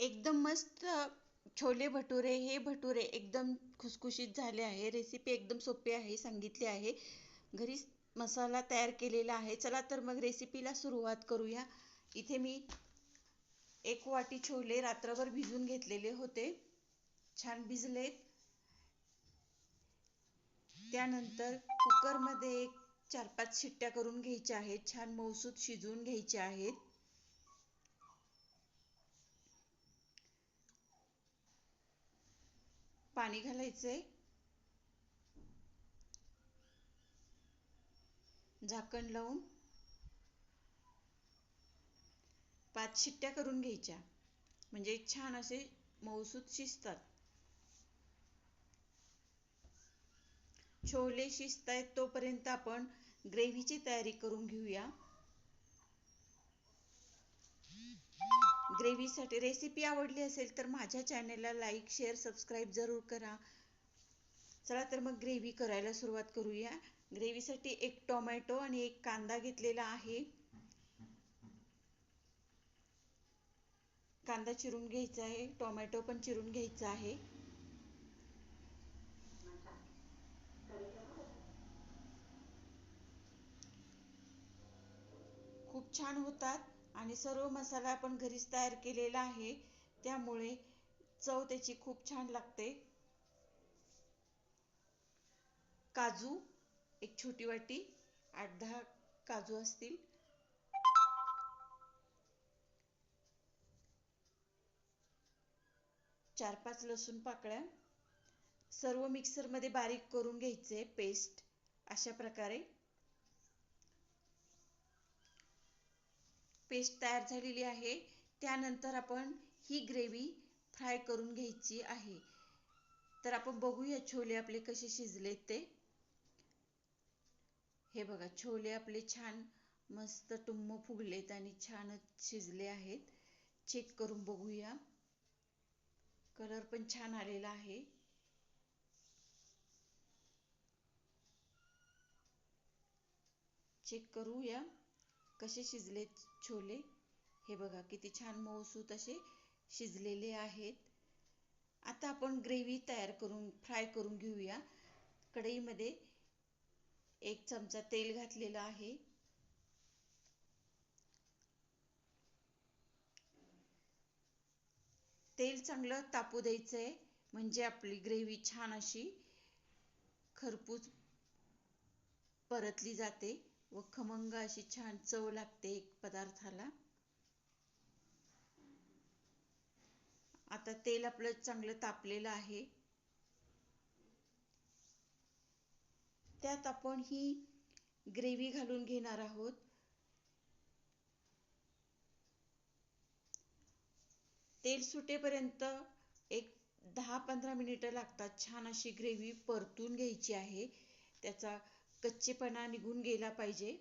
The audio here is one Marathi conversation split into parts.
एकदम मस्त छोले भटुरे हे भटुरे एकदम खुसखुशीत झाले आहे. रेसिपी एकदम सोपी आहे सांगितली आहे. घरीच मसाला तयार केलेला आहे. चला तर मग रेसिपीला सुरुवात करूया. इथे मी एक वाटी छोले रात्रभर भिजून घेतलेले होते. छान भिजलेत. त्यानंतर कुकरमध्ये एक चार पाच शिट्ट्या करून घ्यायच्या आहेत. छान मऊसूत शिजवून घ्यायचे आहेत. पाणी घालायचंय. झाकण लावून पाच शिट्ट्या करून घ्यायच्या. म्हणजे छान असे मऊसूत शिजतात. छोले शिजतायत तोपर्यंत आपण ग्रेव्हीची तयारी करून घेऊया. ग्रेव्हीसाठी रेसिपी आवडली असेल तर माझ्या चॅनलला लाईक शेअर सबस्क्राईब जरूर करा. चला तर मग ग्रेव्ही करायला सुरुवात करूया. ग्रेव्हीसाठी एक टोमॅटो आणि एक कांदा घेतलेला आहे. कांदा चिरून घ्यायचा आहे. टोमॅटो पण चिरून घ्यायचा आहे. खूप छान होतात. आणि सर्व मसाला आपण घरीच तयार केलेला आहे. त्यामुळे चव त्याची खूप छान लागते. काजू एक छोटी वाटी आठ दहा काजू असतील. चार पाच लसूण पाकळ्या. सर्व मिक्सरमध्ये बारीक करून घ्यायचे पेस्ट अशा प्रकारे. पेस्ट तयार झालेली आहे. त्यानंतर आपण ही ग्रेव्ही फ्राय करून घ्यायची आहे. तर आपण बघूया छोले आपले कसे शिजलेत ते. हे बघा छोले आपले छान मस्त टुम्म फुगलेत आणि छानच शिजले आहेत. चेक करून बघूया. कलर पण छान आलेला आहे. चेक करूया. कसे शिजले छोले? हे बघा किती छान मऊसूत असे शिजलेले आहेत. आता आपण ग्रेव्ही तयार करून फ्राय करून घेऊया. कढईमध्ये एक चमचा तेल घातलेलं आहे. तेल चांगलं तापू द्यायचं आहे म्हणजे आपली ग्रेव्ही छान अशी खरपूस परतली जाते. व खमंग अशी छान चव लागते एक पदार्थाला. आता तेल आपलं चांगलं तापलेलं आहे. त्यात आपण ही ग्रेव्ही घालून घेणार आहोत. तेल सुटेपर्यंत एक दहा पंधरा मिनिटं लागतात छान अशी ग्रेव्ही परतून घ्यायची आहे. त्याचा कच्चेपणा निघून गेला पाहिजे.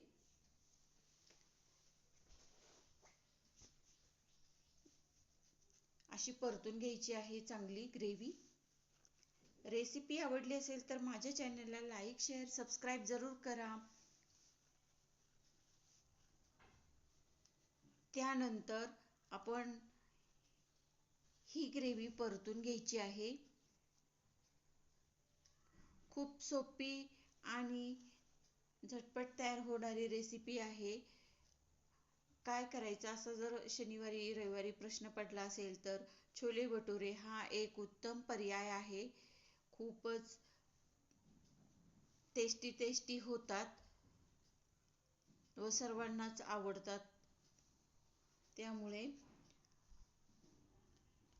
अशी परतून घ्यायची आहे चांगली ग्रेव्ही. रेसिपी आवडली असेल तर माझ्या चॅनलला लाईक शेअर सबस्क्राईब जरूर करा. त्यानंतर आपण ही ग्रेव्ही परतून घ्यायची आहे. खूप सोपी आणि झटपट तयार होणारी रेसिपी आहे. काय करायचं? असं जर शनिवारी रविवारी प्रश्न पडला असेल तर छोले भटुरे हा एक उत्तम पर्याय आहे. खूपच टेस्टी टेस्टी होतात व सर्वांनाच आवडतात. त्यामुळे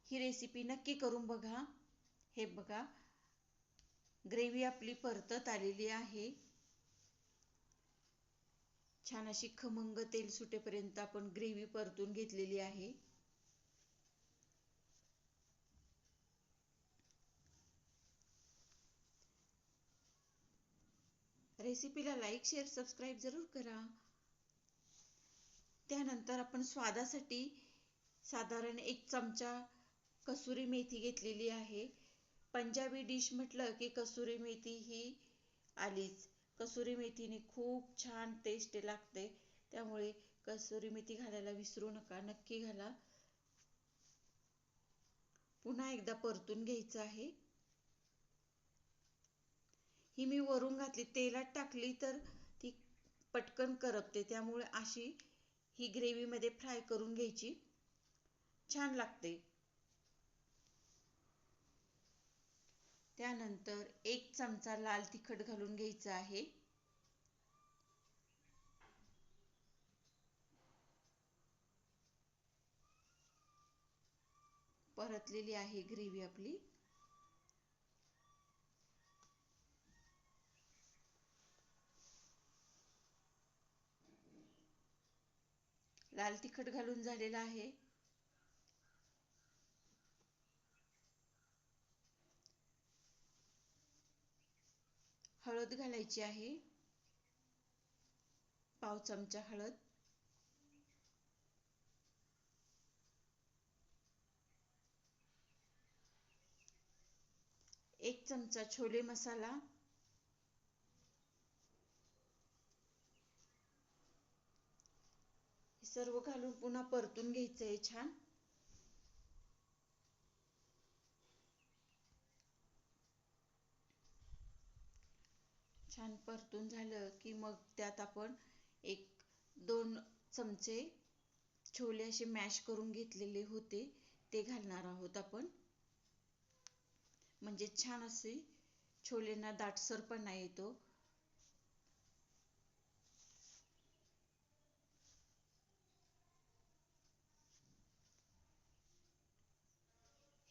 ही रेसिपी नक्की करून बघा. हे बघा. ग्रेव्ही आपली परतत आलेली आहे. छान अशी खमंग तेल सुटेपर्यंत आपण ग्रेव्ही परतून घेतलेली आहे. रेसिपीला लाईक शेअर सबस्क्राईब जरूर करा. त्यानंतर आपण स्वादासाठी साधारण एक चमचा कसुरी मेथी घेतलेली आहे. पंजाबी डिश म्हटलं की कसुरी मेथी ही आलीच. कसुरी मेथीने खूप छान टेस्ट लागते. त्यामुळे कसुरी मेथी घालायला विसरू नका. नक्की घाला. पुन्हा एकदा परतून घ्यायचं आहे. ही मी वरून घातली. तेलात टाकली तर ती पटकन करपते. त्यामुळे अशी ही ग्रेव्ही मध्ये फ्राय करून घ्यायची. छान लागते. त्यानंतर एक चमचा लाल तिखट घालून घ्यायचं आहे. परतलेली आहे ग्रेव्ही आपली. लाल तिखट घालून झालेला आहे. हळद घालायची आहे. पाव चमचा हळद. एक चमचा छोले मसाला. सर्व घालून पुन्हा परतून घ्यायचं आहे छान. छान परतून झालं की मग त्यात आपण एक दोन चमचे छोले असे मॅश करून घेतलेले होते ते घालणार आहोत आपण. म्हणजे छान असे छोलेंना दाटसरपणा येतो.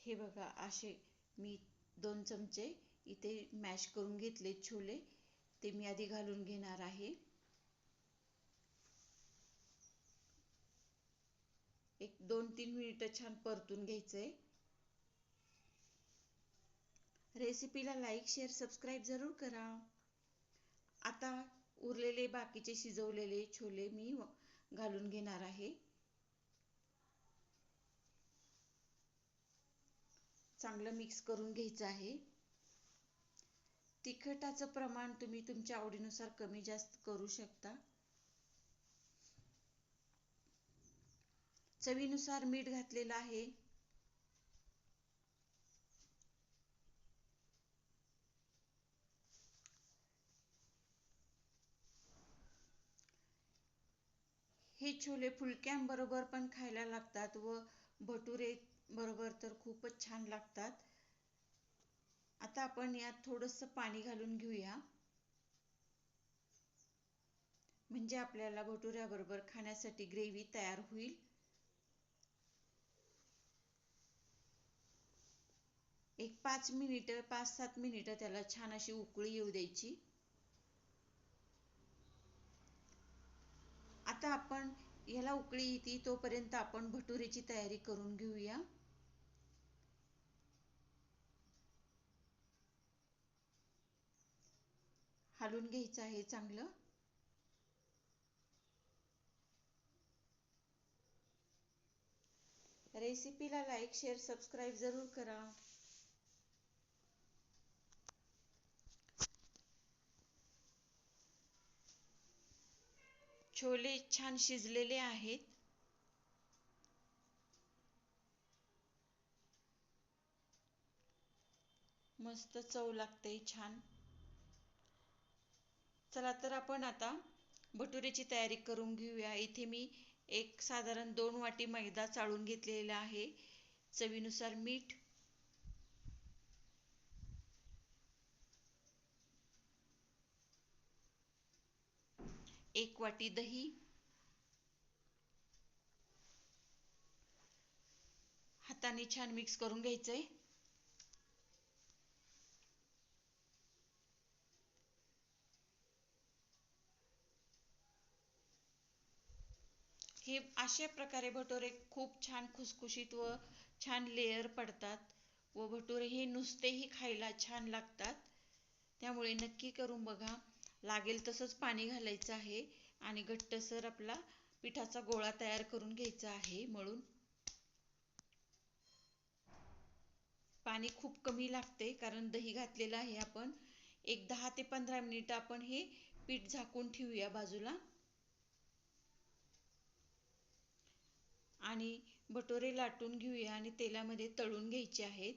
हे बघा असे मी दोन चमचे इथे मॅश करून घेतले छोले. ते मी आधी घालून घेणार आहे. एक दोन तीन मिनिटं छान परतून घ्यायचंय. रेसिपीला लाईक शेअर सबस्क्राईब जरूर करा. आता उरलेले बाकीचे शिजवलेले छोले मी घालून घेणार आहे. चांगलं मिक्स करून घ्यायचं आहे. तिखटाचं प्रमाण तुम्ही तुमच्या आवडीनुसार कमी जास्त करू शकता. चवीनुसार मीठ घातलेलं आहे. हे छोले फुलक्यांबरोबर पण खायला लागतात व भटुरे बरोबर तर खूपच छान लागतात. आता आपण यात थोडंसं पाणी घालून घेऊया. म्हणजे आपल्याला भटुऱ्याबरोबर खाण्यासाठी ग्रेव्ही तयार होईल. एक पाच मिनिटं पाच सात मिनिटं त्याला छान अशी उकळी येऊ द्यायची. आता आपण याला उकळी येते तोपर्यंत आपण भटुरेची तयारी करून घेऊया. हालून घ्यायचं आहे चांगलं. रेसिपीला लाईक शेअर सबस्क्राईब जरूर करा. छोले छान शिजलेले आहेत. मस्त चव लागते छान. चला तर आपण आता भटुरेची तयारी करून घेऊया. इथे मी एक साधारण दोन वाटी मैदा चाळून घेतलेला आहे. चवीनुसार मीठ. एक वाटी दही. हाताने छान मिक्स करून घ्यायचंय. हे अशा प्रकारे भटुरे खूप छान खुसखुशीत व छान लेयर पडतात व भटुरे हे नुसतेही खायला छान लागतात. त्यामुळे नक्की करून बघा. लागेल तसंच पाणी घालायचं आहे आणि घट्टसर आपला पिठाचा गोळा तयार करून घ्यायचा आहे मळून. पाणी खूप कमी लागते कारण दही घातलेलं आहे आपण. एक दहा ते पंधरा मिनिट आपण हे पीठ झाकून ठेवूया बाजूला. आणि भटुरे लाटून घेऊया आणि तेलामध्ये तळून घ्यायचे आहेत.